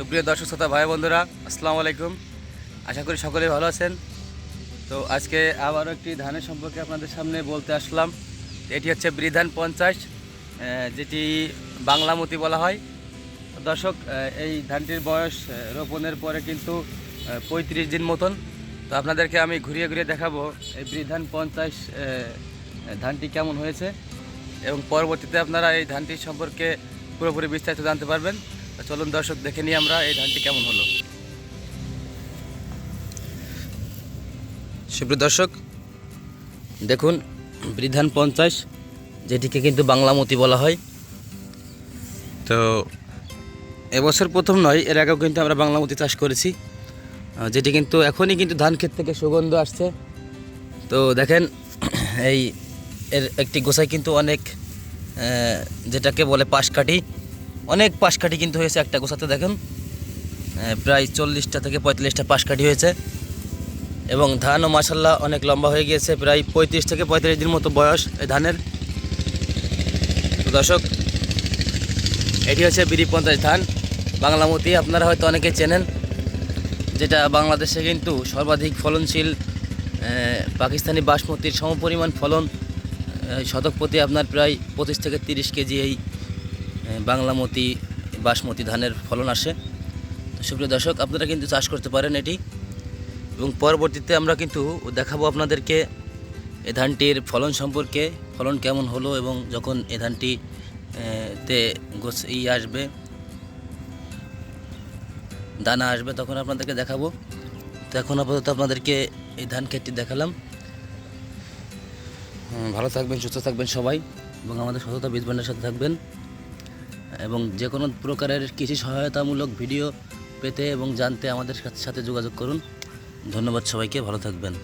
সুপ্রিয় দর্শক, শ্রোতা ভাই বন্ধুরা, আসসালামু আলাইকুম। আশা করি সকলেই ভালো আছেন। তো আজকে আবারও একটি ধানের সম্পর্কে আপনাদের সামনে বলতে আসলাম। এটি হচ্ছে বৃধান পঞ্চাশ যেটি বাংলামতি বলা হয়। দর্শক এই ধানটির বয়স রোপণের পরে কিন্তু পঁয়ত্রিশ দিন মতন। তো আপনাদেরকে আমি ঘুরিয়ে ঘুরিয়ে দেখাবো এই বৃধান পঞ্চাশ ধানটি কেমন হয়েছে। এবং পরবর্তীতে আপনারা এই ধানটির সম্পর্কে পুরোপুরি বিস্তারিত জানতে পারবেন। চলুন দর্শক, দেখে নিই আমরা এই ধানটি কেমন হলো। সুপ্রিয় দর্শক, দেখুন, বৃধান পঞ্চাশ, যেটিকে কিন্তু বাংলামতি বলা হয়। তো, এবছর প্রথম নয়, এর আগেও কিন্তু আমরা বাংলা মতি চাষ করেছি। যেটি কিন্তু এখনই কিন্তু ধান ক্ষেত থেকে সুগন্ধ আসছে। তো দেখেন, এই এর একটি গোসাই কিন্তু অনেক যেটাকে বলে পাশকাঠি। অনেক পাশকাঠি কিন্তু হয়েছে একটা গোসাতে দেখেন। প্রায় চল্লিশটা থেকে পঁয়তাল্লিশটা পাশকাঠি হয়েছে। এবং ধানও মাসাল্লাহ অনেক লম্বা হয়ে গিয়েছে, প্রায় পঁয়ত্রিশ থেকে পঁয়তাল্লিশ দিন মতো বয়স এই ধানের। দর্শক, এটি হচ্ছে বিরি পঞ্চাশ ধান। বাংলামতি আপনারা হয়তো অনেকে চেনেন, যেটা বাংলাদেশে কিন্তু সর্বাধিক ফলনশীল পাকিস্তানি বাসমতির সমপরিমাণ ফলন শতক প্রতি আপনার প্রায় পঁচিশ থেকে তিরিশ কেজি এই বাংলামতি বাসমতি ধানের ফলন আসে। তো সুপ্রিয় দর্শক, আপনারা কিন্তু চাষ করতে পারেন এটি। এবং পরবর্তীতে আমরা কিন্তু দেখাবো আপনাদেরকে এ ধানটির ফলন সম্পর্কে, ফলন কেমন হলো এবং যখন এ ধানটি তে গোছ ই আসবে, দানা আসবে, তখন আপনাদেরকে দেখাবো। তো এখন আপাতত আপনাদেরকে এই ধান ক্ষেতটি দেখালাম। ভালো থাকবেন, সুস্থ থাকবেন সবাই এবং আমাদের সততা বীজবান্ডের সাথে থাকবেন। এবং যে কোনো প্রকারের কৃষি সহায়তামূলক ভিডিও পেতে এবং জানতে আমাদের সাথে যোগাযোগ করুন। ধন্যবাদ সবাইকে, ভালো থাকবেন।